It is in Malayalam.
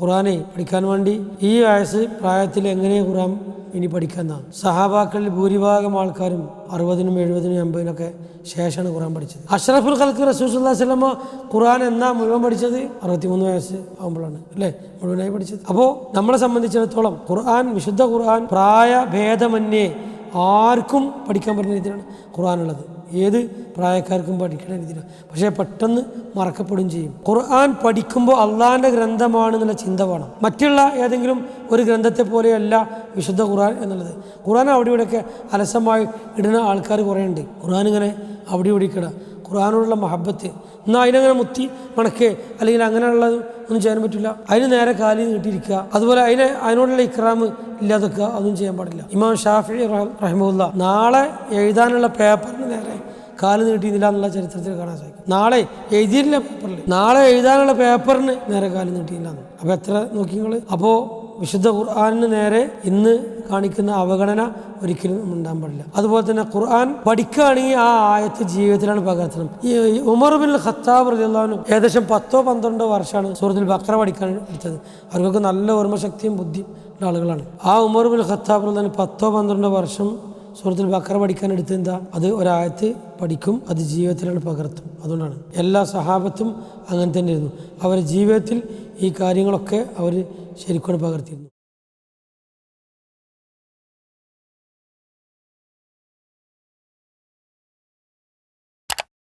ഖുറാനെ പഠിക്കാൻ വേണ്ടി ഈ വയസ്സ് പ്രായത്തിൽ എങ്ങനെ ഖുറാൻ ഇനി പഠിക്കാന്നാണ് സഹാബാക്കളിൽ ഭൂരിഭാഗം ആൾക്കാരും അറുപതിനും എഴുപതിനും എൺപതിനൊക്കെ ശേഷമാണ് ഖുറാൻ പഠിച്ചത്. അഷ്റഫുൽ ഖൽക്ക് റസൂസുല്ലാ സ്വലമ ഖുറാൻ എന്നാ മുഴുവൻ പഠിച്ചത്? അറുപത്തിമൂന്ന് വയസ്സ് ആകുമ്പോഴാണ് അല്ലേ? മുഴുവനായി പഠിച്ചത്. അപ്പോൾ നമ്മളെ സംബന്ധിച്ചിടത്തോളം ഖുർആൻ വിശുദ്ധ ഖുർആൻ പ്രായ ഭേദമന്യേ ആർക്കും പഠിക്കാൻ പറ്റുന്ന രീതിയിലാണ് ഖുർആാനുള്ളത്. ഏത് പ്രായക്കാർക്കും പഠിക്കുന്ന രീതിയിലാണ് പക്ഷേ പെട്ടെന്ന് മറക്കപ്പെടുകയും ചെയ്യും. ഖുർആൻ പഠിക്കുമ്പോൾ അള്ളാഹിന്റെ ഗ്രന്ഥമാണെന്നുള്ള ചിന്ത വേണം. മറ്റുള്ള ഏതെങ്കിലും ഒരു ഗ്രന്ഥത്തെ പോലെയല്ല വിശുദ്ധ ഖുർആൻ എന്നുള്ളത്. ഖുർആൻ അവിടെ ഇവിടെയൊക്കെ അലസമായി ഇടുന്ന ആൾക്കാർ കുറേ ഉണ്ട് ഖുർആൻ ഇങ്ങനെ അവിടെ ഇവിടെ ഇടുക ഖുർആാനോടുള്ള മഹബത്ത്. എന്നാൽ അതിനങ്ങനെ മുത്തി മണക്കേ അല്ലെങ്കിൽ അങ്ങനെയുള്ളത് ഒന്നും ചെയ്യാൻ പറ്റില്ല. അതിന് നേരെ കാലി നീട്ടിയിരിക്കുക. അതുപോലെ അതിനെ അതിനോടുള്ള ഇക്രാമ് ഇല്ലാതൊക്കെ അതൊന്നും ചെയ്യാൻ പാടില്ല. ഇമാം ഷാഫി റഹ്മുല്ല നാളെ എഴുതാനുള്ള പേപ്പറിന് നേരെ കാൽ നീട്ടിയിരുന്നില്ല എന്നുള്ള ചരിത്രത്തിൽ കാണാൻ സാധിക്കും. നാളെ എഴുതിയില്ല പേപ്പറിൽ. നാളെ എഴുതാനുള്ള പേപ്പറിന് നേരെ കാൽ നീട്ടിയില്ല അപ്പോൾ എത്ര നോക്കി നിങ്ങൾ അപ്പോൾ വിശുദ്ധ ഖുർആാനിന് നേരെ ഇന്ന് കാണിക്കുന്ന അവഗണന ഒരിക്കലും ഉണ്ടാകാൻ പാടില്ല. അതുപോലെ തന്നെ ഖുർആൻ പഠിക്കുകയാണെങ്കിൽ ആ ആയത്ത് ജീവിതത്തിലാണ് പകർത്തണം ഈ ഉമർ ബിൻ ഖത്താബ് റളിയല്ലാഹു ഏകദേശം പത്തോ പന്ത്രണ്ടോ വർഷമാണ് സൂറത്തിൽ ബക്ര പഠിക്കാൻ എടുത്തത്. അവർക്കൊക്കെ നല്ല ഓർമ്മശക്തിയും ബുദ്ധിയും ഉള്ള ആളുകളാണ്. ആ ഉമർ ബിൻ ഖത്താബ് റളിയല്ലാഹു പത്തോ പന്ത്രണ്ടോ വർഷം സൂറത്തിൽ ബക്ര പഠിക്കാൻ എടുത്ത് എന്താ? അത് ഒരായത്ത് പഠിക്കും അത് ജീവിതത്തിലാണ് പകർത്തും. അതുകൊണ്ടാണ്. എല്ലാ സഹാബത്തും അങ്ങനെ തന്നെ ഇരുന്നു അവരുടെ ജീവിതത്തിൽ ഈ കാര്യങ്ങളൊക്കെ അവർ ശരിക്കും പകർത്തിയിരുന്നു